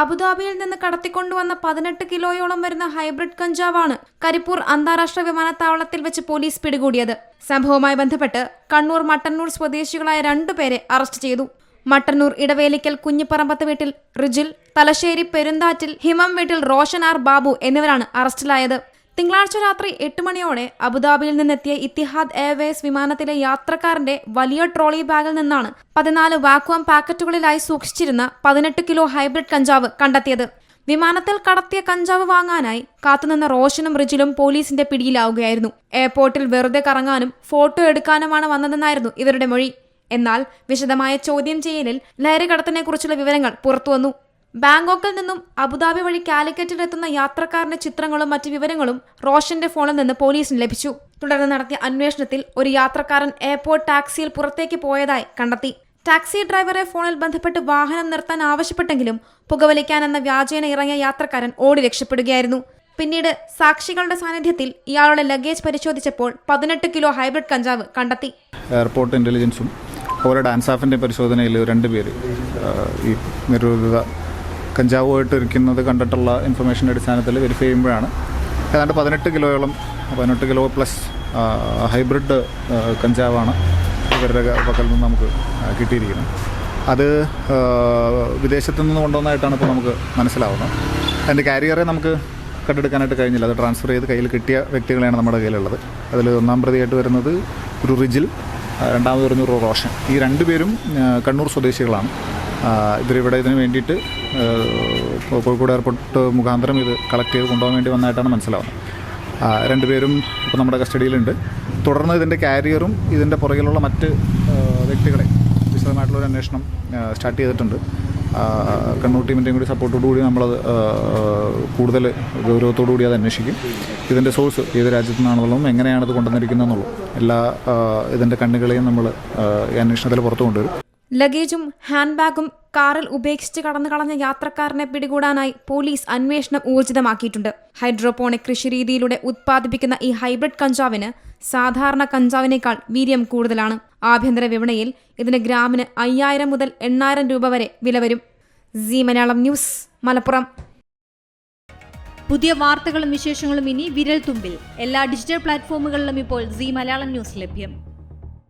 അബുദാബിയിൽ നിന്ന് കടത്തിക്കൊണ്ടുവന്ന പതിനെട്ട് കിലോയോളം വരുന്ന ഹൈബ്രിഡ് കഞ്ചാവാണ് കരിപ്പൂർ അന്താരാഷ്ട്ര വിമാനത്താവളത്തിൽ വെച്ച് പോലീസ് പിടികൂടിയത്. സംഭവവുമായി ബന്ധപ്പെട്ട് കണ്ണൂർ മട്ടന്നൂർ സ്വദേശികളായ രണ്ടുപേരെ അറസ്റ്റ് ചെയ്തു. മട്ടന്നൂർ ഇടവേലിക്കൽ കുഞ്ഞിപ്പറമ്പത്ത് വീട്ടിൽ റിജിൽ തലശ്ശേരി പെരുന്താറ്റിൽ ഹിമം വീട്ടിൽ റോഷൻ ആർ ബാബു എന്നിവരാണ് അറസ്റ്റിലായത്. തിങ്കളാഴ്ച രാത്രി എട്ട് മണിയോടെ അബുദാബിയിൽ നിന്നെത്തിയ ഇത്തിഹാദ് എയർവേസ് വിമാനത്തിലെ യാത്രക്കാരന്റെ വലിയ ട്രോളി ബാഗിൽ നിന്നാണ് പതിനാല് വാക്വം പാക്കറ്റുകളിലായി സൂക്ഷിച്ചിരുന്ന പതിനെട്ട് കിലോ ഹൈബ്രിഡ് കഞ്ചാവ് കണ്ടെത്തിയത്. വിമാനത്തിൽ കടത്തിയ കഞ്ചാവ് വാങ്ങാനായി കാത്തുനിന്ന റോഷനും റിജിലും പോലീസിന്റെ പിടിയിലാവുകയായിരുന്നു. എയർപോർട്ടിൽ വെറുതെ കറങ്ങാനും ഫോട്ടോ എടുക്കാനുമാണ് വന്നതെന്നായിരുന്നു ഇവരുടെ മൊഴി. എന്നാൽ വിശദമായ ചോദ്യം ചെയ്യലിൽ ലഹരി കടത്തിനെക്കുറിച്ചുള്ള വിവരങ്ങൾ പുറത്തുവന്നു. ബാങ്കോക്കിൽ നിന്നും അബുദാബി വഴി കാലിക്കറ്റിൽ എത്തുന്ന യാത്രക്കാരന്റെ ചിത്രങ്ങളും മറ്റ് വിവരങ്ങളും റോഷന്റെ ഫോണിൽ നിന്ന് പോലീസിന് ലഭിച്ചു. തുടർന്ന് നടത്തിയ അന്വേഷണത്തിൽ ഒരു യാത്രക്കാരൻ എയർപോർട്ട് ടാക്സിയിൽ പുറത്തേക്ക് പോയതായി കണ്ടെത്തി. ടാക്സി ഡ്രൈവറെ ഫോണിൽ ബന്ധപ്പെട്ട് വാഹനം നിർത്താൻ ആവശ്യപ്പെട്ടെങ്കിലും പുകവലിക്കാനെന്ന വ്യാജേന ഇറങ്ങിയ യാത്രക്കാരൻ ഓടി രക്ഷപ്പെടുകയായിരുന്നു. പിന്നീട് സാക്ഷികളുടെ സാന്നിധ്യത്തിൽ ഇയാളുടെ ലഗേജ് പരിശോധിച്ചപ്പോൾ പതിനെട്ട് കിലോ ഹൈബ്രിഡ് കഞ്ചാവ് കണ്ടെത്തി. എയർപോർട്ട് ഇന്റലിജൻസും അതുപോലെ ഡാൻസാഫിന്റെ പരിശോധനയിൽ രണ്ടുപേര് ഈ നിരോധിത കഞ്ചാവുമായിട്ട് ഇരിക്കുന്നത് കണ്ടിട്ടുള്ള ഇൻഫർമേഷന്റെ അടിസ്ഥാനത്തിൽ വെരിഫൈ ചെയ്യുമ്പോഴാണ്. ഏതാണ്ട് പതിനെട്ട് കിലോയോളം പതിനെട്ട് കിലോ പ്ലസ് ഹൈബ്രിഡ് കഞ്ചാവാണ് ഇവരുടെ പക്കൽ നിന്ന് നമുക്ക് കിട്ടിയിരിക്കുന്നത്. അത് വിദേശത്തു നിന്ന് കൊണ്ടുവന്നതായിട്ടാണ് ഇപ്പോൾ നമുക്ക് മനസ്സിലാവുന്നത്. അതിന്റെ കാരിയറെ നമുക്ക് കണ്ടെടുക്കാനായിട്ട് കഴിഞ്ഞില്ല. അത് ട്രാൻസ്ഫർ ചെയ്ത് കയ്യിൽ കിട്ടിയ വ്യക്തികളെയാണ് നമ്മുടെ കയ്യിലുള്ളത്. അതിൽ ഒന്നാം പ്രതിയായിട്ട് വരുന്നത് ഒരു റിജിൽ രണ്ടാമത് വരുന്ന ഒരു റോഷൻ ഈ രണ്ടുപേരും കണ്ണൂർ സ്വദേശികളാണ്. ഇവരിവിടെ ഇതിന് വേണ്ടിയിട്ട് കോഴിക്കോട് എയർപോർട്ട് മുഖാന്തരം ഇത് കളക്ട് ചെയ്ത് കൊണ്ടുപോകാൻ വേണ്ടി വന്നതായിട്ടാണ് മനസ്സിലാവുന്നത്. രണ്ടുപേരും ഇപ്പോൾ നമ്മുടെ കസ്റ്റഡിയിലുണ്ട്. തുടർന്ന് ഇതിന്റെ കാരിയറും ഇതിന്റെ പുറകിലുള്ള മറ്റ് വ്യക്തികളെ വിശദമായിട്ടുള്ളൊരു അന്വേഷണം സ്റ്റാർട്ട് ചെയ്തിട്ടുണ്ട്. കണ്ണൂർ ടീമിന്റെയും കൂടി സപ്പോർട്ടോടുകൂടി നമ്മളത് കൂടുതൽ ഗൗരവത്തോടു കൂടി അത് അന്വേഷിക്കും. ഇതിന്റെ സോഴ്സ് ഏത് രാജ്യത്തു നിന്നാണെന്നുള്ളതും എങ്ങനെയാണ് ഇത് കൊണ്ടുവന്നിരിക്കുന്നതെന്നുള്ളതും എല്ലാ ഇതിന്റെ കണ്ണുകളെയും നമ്മൾ അന്വേഷണത്തിൽ പുറത്തു കൊണ്ടുവരും. ലഗേജും ഹാൻഡ് ബാഗും കാറിൽ ഉപേക്ഷിച്ച് കടന്നു കളഞ്ഞ യാത്രക്കാരനെ പിടികൂടാനായി പോലീസ് അന്വേഷണം ഊർജിതമാക്കിയിട്ടുണ്ട്. ഹൈഡ്രോപോണിക് കൃഷിരീതിയിലൂടെ ഉത്പാദിപ്പിക്കുന്ന ഈ ഹൈബ്രിഡ് കഞ്ചാവിന് സാധാരണ കഞ്ചാവിനേക്കാൾ വീര്യം കൂടുതലാണ്. ആഭ്യന്തര വിപണിയിൽ ഇതിന് ഗ്രാമിന് അയ്യായിരം മുതൽ എണ്ണായിരം രൂപ വരെ വില വരും. C Malayalam news Malappuram. പുതിയ വാർത്തകളും വിശേഷങ്ങളും ഇനി വിരൽ തുമ്പിൽ. എല്ലാ ഡിജിറ്റൽ പ്ലാറ്റ്ഫോമുകളിലും ഇപ്പോൾ സി മലയാളം ന്യൂസ് ലഭ്യം.